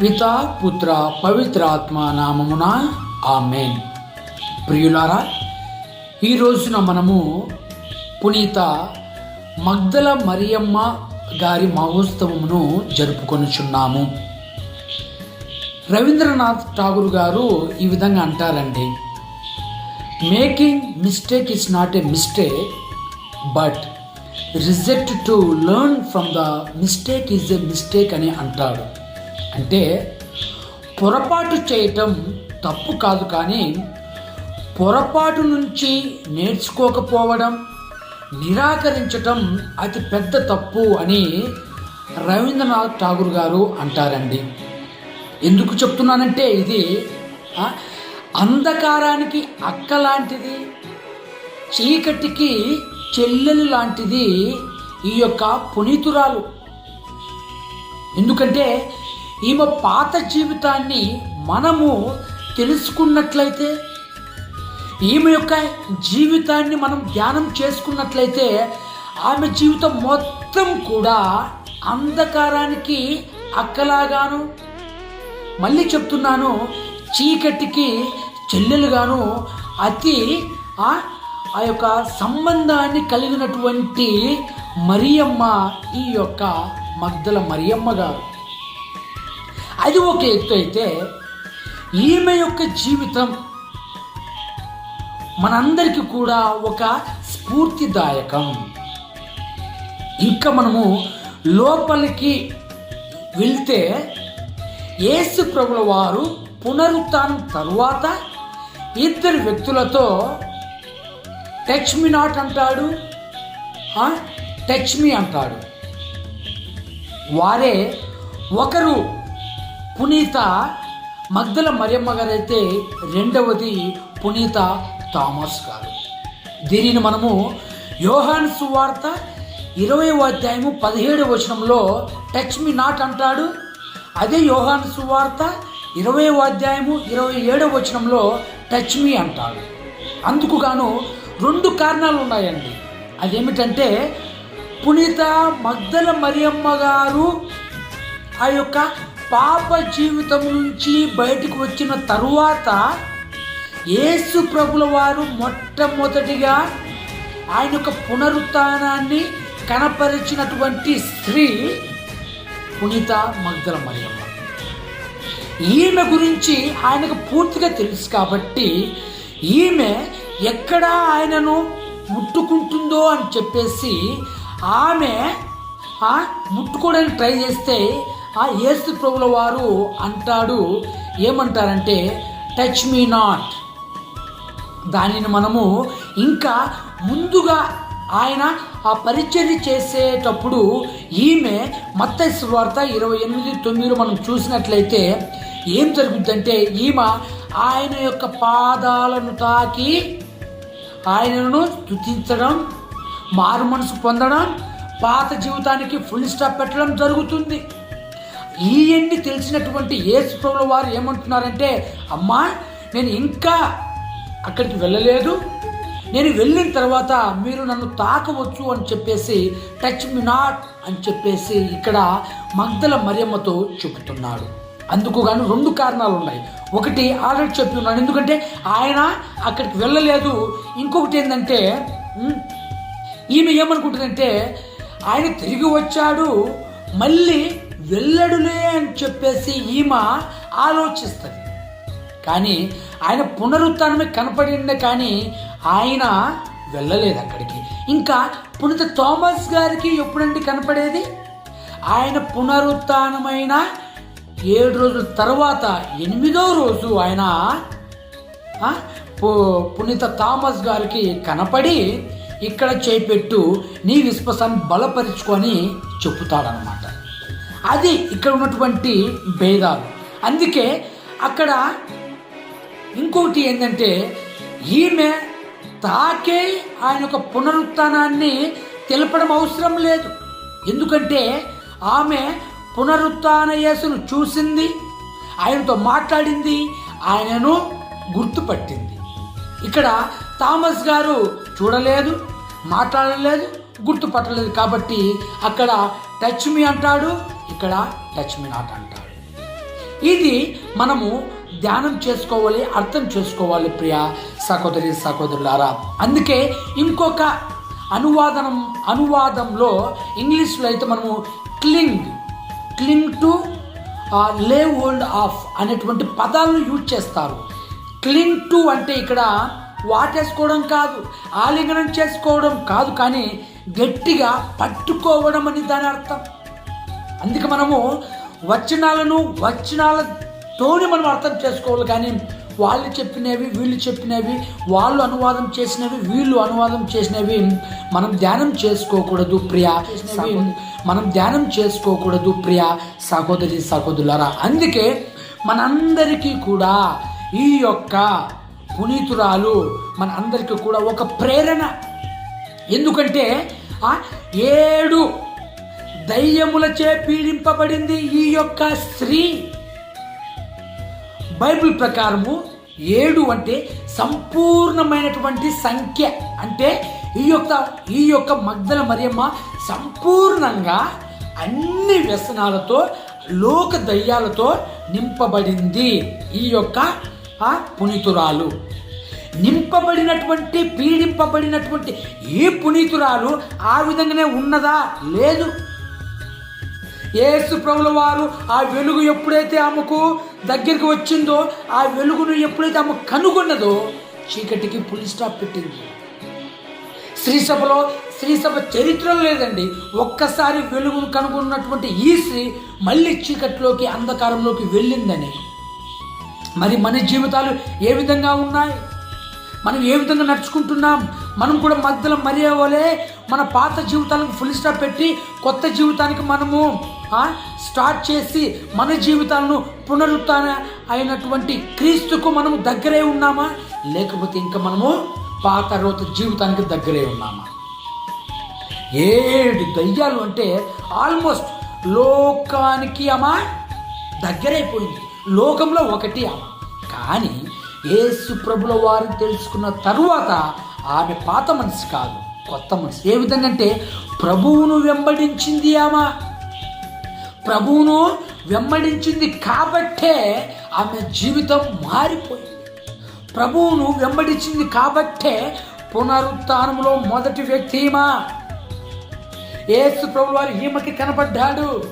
పితా పుత్ర పవిత్రాత్మ నామమున ఆమెన్. ప్రియులారా ఈ రోజున మనము పునీత మగ్దల మరియమ్మ గారి మహోత్సవమును జరుపుకొనుచున్నాము. రవీంద్రనాథ్ ఠాగూర్ గారు ఈ విధంగా అంటారండి. Making mistake is not a mistake but reject to learn from the mistake is a mistake అని అంటాడు. అంటే పొరపాటు చేయటం తప్పు కాదు కానీ పొరపాటు నుంచి నేర్చుకోకపోవడం నిరాకరించటం అతి పెద్ద తప్పు అని రవీంద్రనాథ్ ఠాగూర్ గారు అంటారండి. ఎందుకు చెప్తున్నానంటే ఇది అంధకారానికి అక్క లాంటిది చీకటికి చెల్లెలు లాంటిది ఈ యొక్క పునీతురాలు. ఎందుకంటే ఈమె పాత జీవితాన్ని మనము తెలుసుకున్నట్లయితే ఈమె యొక్క జీవితాన్ని మనం ధ్యానం చేసుకున్నట్లయితే ఆమె జీవితం మొత్తం కూడా అంధకారానికి అక్కలాగాను. మళ్ళీ చెప్తున్నాను చీకటికి చెల్లెలుగాను అతి ఆ యొక్క సంబంధాన్ని కలిగినటువంటి మరియమ్మ ఈ యొక్క మగ్దల మరియమ్మ గారు. అది ఒక ఎత్తు అయితే ఈమె యొక్క జీవితం మనందరికీ కూడా ఒక స్ఫూర్తిదాయకం. ఇంకా మనము లోపలికి వెళ్తే యేసు ప్రభుల వారు పునరుత్నం తరువాత ఇద్దరు వ్యక్తులతో టచ్ మీ నాట్ అంటాడు. టచ్ మీ అంటాడు. వారే ఒకరు పునీత మగ్దల మరియమ్మ గారైతే రెండవది పునీత థామస్ గారు. దీనిని మనము యోహాన్ సువార్త ఇరవై అధ్యాయము పదిహేడు వచనంలో టచ్ మీ నాట్ అంటాడు. అదే యోహాన్ సువార్త ఇరవై అధ్యాయము ఇరవై ఏడవ వచనంలో టచ్ మీ అంటాడు. అందుకు గాను రెండు కారణాలు ఉన్నాయండి. అదేమిటంటే పునీత మగ్దల మరియమ్మ గారు ఆ యొక్క పాప జీవితం నుంచి బయటకు వచ్చిన తరువాత యేసు ప్రభుల వారు మొట్టమొదటిగా ఆయన యొక్క పునరుత్నాన్ని కనపరిచినటువంటి స్త్రీ పునీత మగ్దల మరియమ్మ. ఈమె గురించి ఆయనకు పూర్తిగా తెలుసు కాబట్టి ఈమె ఎక్కడ ఆయనను ముట్టుకుంటుందో అని చెప్పేసి ఆమె ఆ, ముట్టుకోవడానికి ట్రై చేస్తే ఆ యేసు ప్రభుల వారు అంటాడు ఏమంటారంటే టచ్ మీ నాట్ దానిని మనము ఇంకా ముందుగా ఆయన ఆ పరిచర్య చేసేటప్పుడు ఈమె మత్త వార్త ఇరవై ఎనిమిది తొమ్మిదిలో మనం చూసినట్లయితే ఏం జరుగుతుందంటే ఈమె ఆయన యొక్క పాదాలను తాకి ఆయనను స్థుతించడం మారు మనసు పొందడం పాత జీవితానికి ఫుల్ స్టాప్ పెట్టడం జరుగుతుంది. ఈయన్ని తెలిసినటువంటి యేసు ప్రభుల వారు ఏమంటున్నారంటే అమ్మా నేను ఇంకా అక్కడికి వెళ్ళలేదు. నేను వెళ్ళిన తర్వాత మీరు నన్ను తాకవచ్చు అని చెప్పేసి టచ్ మీ నాట్ అని చెప్పేసి ఇక్కడ మగ్ధల మరియమ్మతో చెబుతున్నాడు. అందుకు గాను రెండు కారణాలు ఉన్నాయి. ఒకటి ఆల్రెడీ చెప్పి ఉన్నాను. ఎందుకంటే ఆయన అక్కడికి వెళ్ళలేదు. ఇంకొకటి ఏంటంటే ఈమె ఏమనుకుంటుందంటే ఆయన తిరిగి వచ్చాడు. మళ్ళీ వెళ్ళడులే అని చెప్పేసి ఈమె ఆలోచిస్తుంది. కానీ ఆయన పునరుత్నమే కనపడిందే కానీ ఆయన వెళ్ళలేదు అక్కడికి. ఇంకా పునీత థామస్ గారికి ఎప్పుడండి కనపడేది? ఆయన పునరుత్నమైన ఏడు రోజుల తర్వాత ఎనిమిదో రోజు ఆయన ఆ, పునీత థామస్ గారికి కనపడి ఇక్కడ చేపెట్టు నీ విశ్వాసాన్ని బలపరుచుకొని చెప్పుతాడనమాట అది ఇక్కడ ఉన్నటువంటి భేదాలు. అందుకే అక్కడ ఇంకొకటి ఏంటంటే ఈమె తాకే ఆయన యొక్క పునరుత్నాన్ని తెలపడం అవసరం లేదు. ఎందుకంటే ఆమె పునరుత్న యేసును చూసింది ఆయనతో మాట్లాడింది ఆయనను గుర్తుపట్టింది. ఇక్కడ థామస్ గారు చూడలేదు మాట్లాడలేదు గుర్తుపట్టలేదు కాబట్టి అక్కడ టచ్ మీ అంటాడు ఇక్కడ టచ్ మీ నాట్ ఇది మనము ధ్యానం చేసుకోవాలి అర్థం చేసుకోవాలి ప్రియ సహోదరి సహోదరులారా. అందుకే ఇంకొక అనువాదనం అనువాదంలో ఇంగ్లీష్లో అయితే మనము cling cling to lay hold of అనేటువంటి పదాలను యూజ్ చేస్తారు. క్లింగ్ టు అంటే ఇక్కడ వాటేసుకోవడం కాదు ఆలింగనం చేసుకోవడం కాదు కానీ గట్టిగా పట్టుకోవడం అని దాని అర్థం. అందుకే మనము వచనాలను వచనాలతోనే మనం అర్థం చేసుకోవాలి కానీ వాళ్ళు చెప్పినవి వీళ్ళు చెప్పినవి వాళ్ళు అనువాదం చేసినవి వీళ్ళు అనువాదం చేసినవి మనం ధ్యానం చేసుకోకూడదు ప్రియా. మనం ధ్యానం చేసుకోకూడదు ప్రియా. సహోదరి సహోదరులరా అందుకే మనందరికీ కూడా ఈ యొక్క పునీతురాలు మన అందరికీ కూడా ఒక ప్రేరణ. ఎందుకంటే ఆ ఏడు దయ్యములచే పీడింపబడింది ఈ యొక్క స్త్రీ. బైబిల్ ప్రకారము ఏడు అంటే సంపూర్ణమైనటువంటి సంఖ్య. అంటే ఈ యొక్క ఈ యొక్క మగ్ధల మరియమ్మ సంపూర్ణంగా అన్ని వ్యసనాలతో లోక దయ్యాలతో నింపబడింది ఈ యొక్క ఆ పునీతురాలు. నింపబడినటువంటి పీడింపబడినటువంటి ఈ పునీతురాలు ఆ విధంగానే ఉన్నదా? లేదు. ఏసు ప్రభుల వారు ఆ వెలుగు ఎప్పుడైతే ఆమెకు దగ్గరికి వచ్చిందో ఆ వెలుగును ఎప్పుడైతే ఆమె కనుగొన్నదో చీకటికి పులి స్టాప్ పెట్టింది. శ్రీసభలో శ్రీసభ చరిత్రలో లేదండి ఒక్కసారి వెలుగును కనుగొన్నటువంటి ఈ స్త్రీ మళ్ళీ చీకటిలోకి అంధకారంలోకి వెళ్ళిందని. మరి మన జీవితాలు ఏ విధంగా ఉన్నాయి? మనం ఏ విధంగా నడుచుకుంటున్నాం? మనం కూడా మధ్యలో మరియ మన పాత జీవితాలకు ఫుల్ స్టాప్ పెట్టి కొత్త జీవితానికి మనము స్టార్ట్ చేసి మన జీవితాలను పునరుత్న అయినటువంటి క్రీస్తుకు మనము దగ్గరే ఉన్నామా? లేకపోతే ఇంకా మనము పాత రోత జీవితానికి దగ్గరే ఉన్నామా? ఏడు దయ్యాలు అంటే ఆల్మోస్ట్ లోకానికి అమ్మా దగ్గరైపోయింది లోకంలో ఒకటి అమ్మ కానీ యేసు ప్రభుల వారిని తెలుసుకున్న తరువాత ఆమె పాత మనసు కాదు కొత్త మనసు. ఏ విధంగా అంటే ప్రభువును వెంబడించింది ఆమె. ప్రభువును వెంబడించింది కాబట్టే ఆమె జీవితం మారిపోయింది. ప్రభువును వెంబడించింది కాబట్టే పునరుత్నంలో మొదటి వ్యక్తి ఈమా. ఏసు ప్రభు వారు ఈమెకి కనపడ్డాడు.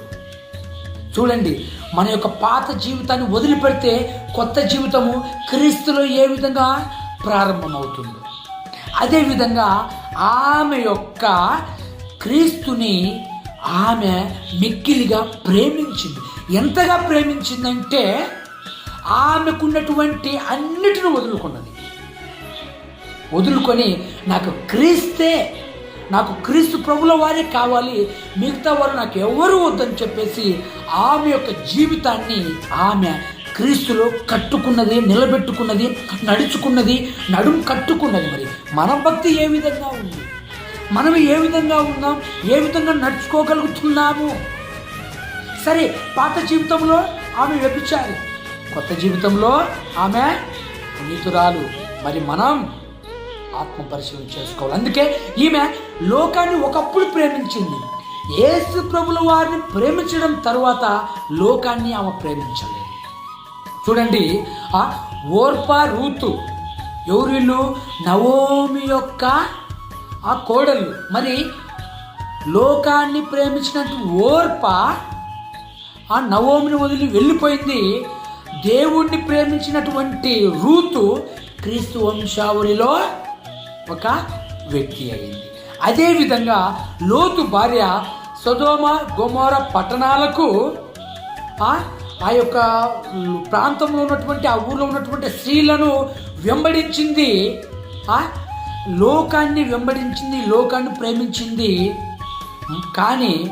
చూడండి మన యొక్క పాత జీవితాన్ని వదిలిపెడితే కొత్త జీవితము క్రీస్తులో ఏ విధంగా ప్రారంభమవుతుందో. అదేవిధంగా ఆమె యొక్క క్రీస్తుని ఆమె మిక్కిలిగా ప్రేమించింది. ఎంతగా ప్రేమించిందంటే ఆమెకున్నటువంటి అన్నిటిని వదులుకున్నది. వదులుకొని నాకు క్రీస్తే నాకు క్రీస్తు ప్రభుల వారే కావాలి మిగతా వారు నాకు ఎవరు వద్దని చెప్పేసి ఆమె యొక్క జీవితాన్ని ఆమె క్రీస్తులో కట్టుకున్నది నిలబెట్టుకున్నది నడుచుకున్నది నడుం కట్టుకున్నది మరి. మన భక్తి ఏ విధంగా ఉంది? మనం ఏ విధంగా ఉన్నాం? ఏ విధంగా నడుచుకోగలుగుతున్నాము? సరే పాత జీవితంలో ఆమె వ్యభిచారి. కొత్త జీవితంలో ఆమె నీతురాలు మరి మనం ఆత్మ పరిశీలన చేసుకోవాలి. అందుకే ఈమె లోకాన్ని ఒకప్పుడు ప్రేమించింది. యేసు ప్రభుల వారిని ప్రేమించడం తరువాత లోకాన్ని ఆమె ప్రేమించాలి చూడండి. ఆ ఓర్ప రూతు. ఎవరు వీళ్ళు? నవోమి యొక్క ఆ కోడళ్ళు మరి లోకాన్ని ప్రేమించినట్టు ఓర్ప ఆ నవోమిని వదిలి వెళ్ళిపోయింది. దేవుణ్ణి ప్రేమించినటువంటి రూతు క్రీస్తు వంశావళిలో ఒక వ్యక్తి అయింది. అదేవిధంగా లోతు భార్య సొదోమ గోమోర పట్టణాలకు ఆ యొక్క ప్రాంతంలో ఉన్నటువంటి ఆ ఊర్లో ఉన్నటువంటి స్త్రీలను వెంబడించింది. ఆ? లోకాన్ని వెంబడించింది లోకాన్ని ప్రేమించింది. కానీ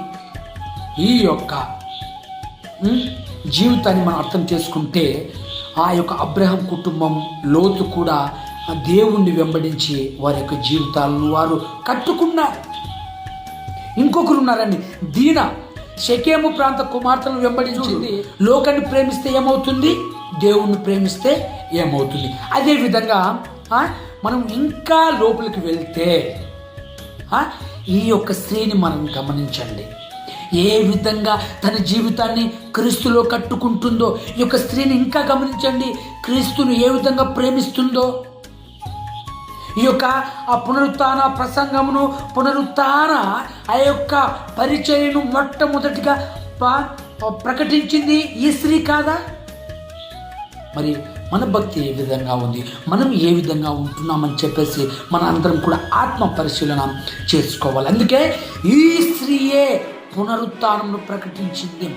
ఈ యొక్క జీవితాన్ని మనం అర్థం చేసుకుంటే ఆ యొక్క అబ్రహం కుటుంబం లోతు కూడా ఆ దేవుణ్ణి వెంబడించి వారి యొక్క జీవితాలను వారు కట్టుకున్నారు. ఇంకొకరు ఉన్నారండి దీన. షకేము ప్రాంత కుమార్తెను వెంబడించింది. లోకాన్ని ప్రేమిస్తే ఏమవుతుంది? దేవుణ్ణి ప్రేమిస్తే ఏమవుతుంది? అదే విధంగా ఆ, మనం ఇంకా లోపలికి వెళ్తే ఈ యొక్క స్త్రీని మనం గమనించండి. ఏ విధంగా తన జీవితాన్ని క్రీస్తులో కట్టుకుంటుందో ఈ యొక్క స్త్రీని ఇంకా గమనించండి. క్రీస్తును ఏ విధంగా ప్రేమిస్తుందో. ఈ యొక్క ఆ పునరుత్న ప్రసంగమును పునరుత్న ఆ యొక్క పరిచయను మొట్టమొదటిగా ప్రకటించింది ఈ స్త్రీ కాదా? మరి మన భక్తి ఏ విధంగా ఉంది? మనం ఏ విధంగా ఉంటున్నామని చెప్పేసి మన అందరం కూడా ఆత్మ పరిశీలన చేసుకోవాలి. అందుకే ఈ స్త్రీయే పునరుత్నమును ప్రకటించింది.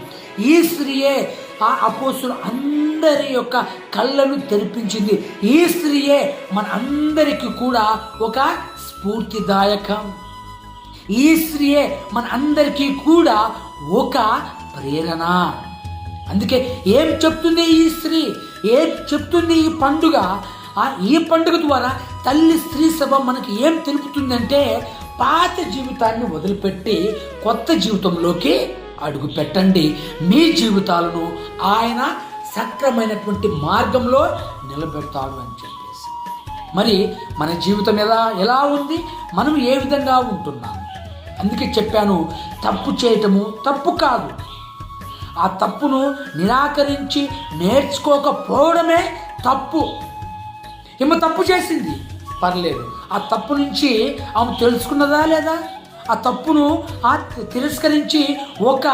ఈ స్త్రీయే ఆ అపోసులు అందరి యొక్క కళ్ళను తెరిపించింది. ఈ స్త్రీయే మన అందరికీ కూడా ఒక స్ఫూర్తిదాయకం. ఈ స్త్రీయే మన అందరికీ కూడా ఒక ప్రేరణ. అందుకే ఏం చెప్తుంది ఈ స్త్రీ? ఏం చెప్తుంది ఈ పండుగ? ఆ ఈ పండుగ ద్వారా తల్లి స్త్రీ సభ మనకి ఏం తెలుపుతుందంటే పాత జీవితాన్ని వదిలిపెట్టి కొత్త జీవితంలోకి అడుగు పెట్టండి. మీ జీవితాలను ఆయన సక్రమైనటువంటి మార్గంలో నిలబెడతాడు అని చెప్పేసి. మరి మన జీవితం ఎలా ఎలా ఉంది? మనం ఏ విధంగా ఉంటున్నాం? అందుకే చెప్పాను తప్పు చేయటము తప్పు కాదు. ఆ తప్పును నిరాకరించి నేర్చుకోకపోవడమే తప్పు. ఈమె తప్పు చేసింది? పర్లేదు. ఆ తప్పు నుంచి ఆమె తెలుసుకున్నదా లేదా? ఆ తప్పును ఆ తిరస్కరించి ఒక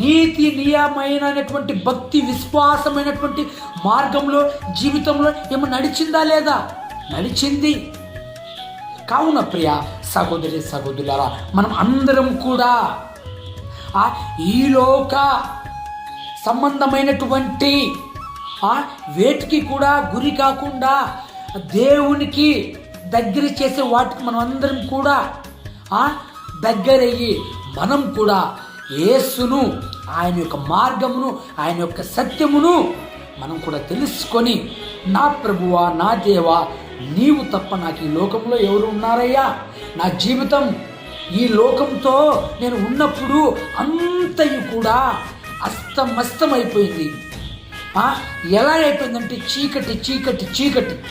నీతి నియమైనటువంటి భక్తి విశ్వాసమైనటువంటి మార్గంలో జీవితంలో ఏమో నడిచిందా లేదా? నడిచింది. కావున ప్రియ సహోదరి సహోదరులారా మనం అందరం కూడా ఆ ఈలోక సంబంధమైనటువంటి ఆ వేటికి కూడా గురి కాకుండా దేవునికి దగ్గర చేసే వాటికి మనం అందరం కూడా ఆ దగ్గరయ్యి మనం కూడా యేసును ఆయన యొక్క మార్గమును ఆయన యొక్క సత్యమును మనం కూడా తెలుసుకొని నా ప్రభువా నా దేవా నీవు తప్ప నాకు ఈ లోకంలో ఎవరు ఉన్నారయ్యా? నా జీవితం ఈ లోకంతో నేను ఉన్నప్పుడు అంతయు కూడా అస్తమస్తమైపోయింది. ఎలా అయిపోయిందంటే చీకటి చీకటి చీకటి.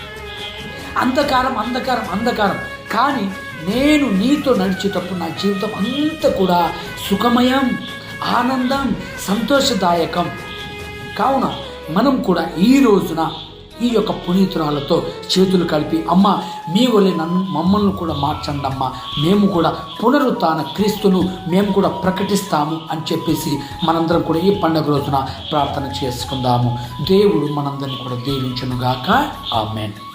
అంధకారం అంధకారం అంధకారం. కానీ నేను నీతో నడిచేటప్పుడు నా జీవితం అంతా కూడా సుఖమయం ఆనందం సంతోషదాయకం. కావున మనం కూడా ఈ రోజున ఈ యొక్క పునీతురాలతో చేతులు కలిపి అమ్మ మీ వల్లే నన్ను మమ్మల్ని కూడా మార్చండి అమ్మ మేము కూడా పునరుత్న క్రీస్తును మేము కూడా ప్రకటిస్తాము అని చెప్పేసి మనందరం కూడా ఈ పండుగ రోజున ప్రార్థన చేసుకుందాము. దేవుడు మనందరిని కూడా దీవించునుగాక. ఆమెన్.